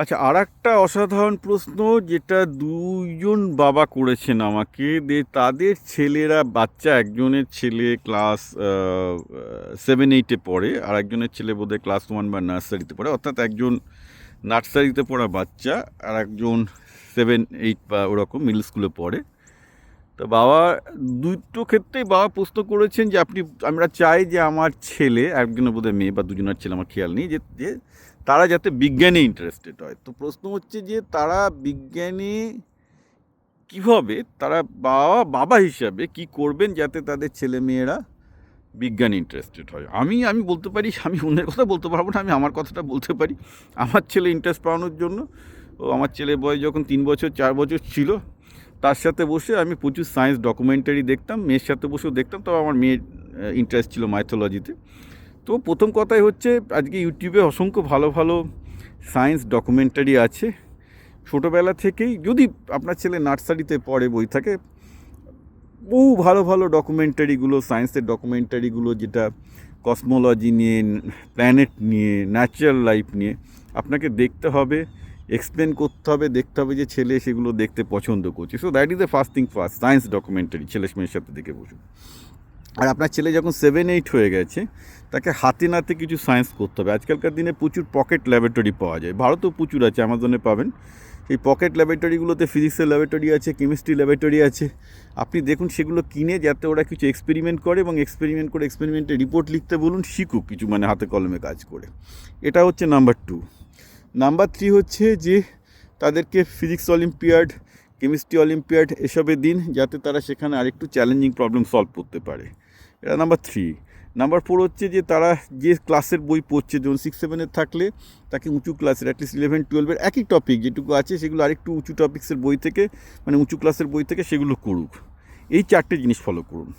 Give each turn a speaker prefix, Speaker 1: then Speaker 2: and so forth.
Speaker 1: আচ্ছা আর একটা অসাধারণ প্রশ্ন যেটা দুজন বাবা করেছেন আমাকে, যে তাদের ছেলেরা, বাচ্চা একজনের ছেলে ক্লাস সেভেন এইটে পড়ে আর একজনের ছেলে বোধহয় ক্লাস ওয়ান বা নার্সারিতে পড়ে, অর্থাৎ একজন নার্সারিতে পড়া বাচ্চা আর একজন সেভেন এইট বা ওরকম মিডল স্কুলে পড়ে। তো বাবা দুটো ক্ষেত্রেই বাবা প্রশ্ন করেছেন যে আপনি, আমরা চাই যে আমার ছেলে, একজনের বোধহয় মেয়ে বা দুজনের ছেলে, আমার খেয়াল নেই, যে যে তারা যাতে বিজ্ঞানে ইন্টারেস্টেড হয়। তো প্রশ্ন হচ্ছে যে তারা বিজ্ঞানে কীভাবে, তারা বাবা বাবা হিসাবে কি করবেন যাতে তাদের ছেলে মেয়েরা বিজ্ঞানে ইন্টারেস্টেড হয়? আমি আমি বলতে পারি, আমি অন্যের কথা বলতে পারব না, আমি আমার কথাটা বলতে পারি। আমার ছেলে ইন্টারেস্ট পাওয়ানোর জন্য, ও আমার ছেলে বয়স যখন তিন বছর, চার বছর ছিল তার সাথে বসে আমি প্রচুর সায়েন্স ডকুমেন্টারি দেখতাম, মেয়ের সাথে বসেও দেখতাম, তবে আমার মেয়ের ইন্টারেস্ট ছিল মাইথোলজিতে তো প্রথম কথাই হচ্ছে, আজকে ইউটিউবে অসংখ্য ভালো ভালো সায়েন্স ডকুমেন্টারি আছে। ছোটোবেলা থেকেই, যদি আপনার ছেলে নার্সারিতে পড়ে, বই থাকে, বহু ভালো ভালো ডকুমেন্টারিগুলো সায়েন্সের ডকুমেন্টারিগুলো যেটা কসমোলজি নিয়ে প্ল্যানেট নিয়ে ন্যাচারাল লাইফ নিয়ে, আপনাকে দেখতে হবে। এক্সপ্লেন করতে হবে, দেখতে হবে যে ছেলে সেগুলো দেখতে পছন্দ করছে। So that is the first thing first science documentary ছেলে মেয়ের সাথে দেখে বসুন। আর আপনার ছেলে যখন সেভেন এইট হয়ে গেছে, তাকে হাতে নাতে কিছু সায়েন্স করতে হবে। আজকালকার দিনে প্রচুর পকেট ল্যাবরেটরি পাওয়া যায়। ভারতেও প্রচুর আছে অ্যামাজনে পাবেন। সেই পকেট ল্যাবরেটরিগুলোতে ফিজিক্সের ল্যাবরেটরি আছে কেমিস্ট্রি ল্যাবরেটরি আছে। আপনি দেখুন সেগুলো কিনে যাতে ওরা কিছু এক্সপেরিমেন্ট করে এবং এক্সপেরিমেন্ট করে এক্সপেরিমেন্টের রিপোর্ট লিখতে বলুন, শিখুক কিছু মানে হাতে কলমে কাজ করে। এটা হচ্ছে নাম্বার টু নাম্বার থ্রি হচ্ছে যে তাদেরকে ফিজিক্স অলিম্পিয়াড কেমিস্ট্রি অলিম্পিয়াড এসবের দিন যাতে তারা সেখানে আরেকটু চ্যালেঞ্জিং প্রবলেম সলভ করতে পারে। এটা নাম্বার থ্রি নাম্বার ফোর হচ্ছে যে তারা যে ক্লাসের বই পড়ছে, যেমন সিক্স সেভেনের থাকলে তাকে উঁচু ক্লাসের অ্যাটলিস্ট ইলেভেন টুয়েলভের একই টপিক যেটুকু আছে সেগুলো আরেকটু উঁচু টপিক্সের বই থেকে মানে উঁচু ক্লাসের বই থেকে সেগুলো করুক। এই চারটে জিনিস ফলো করুন।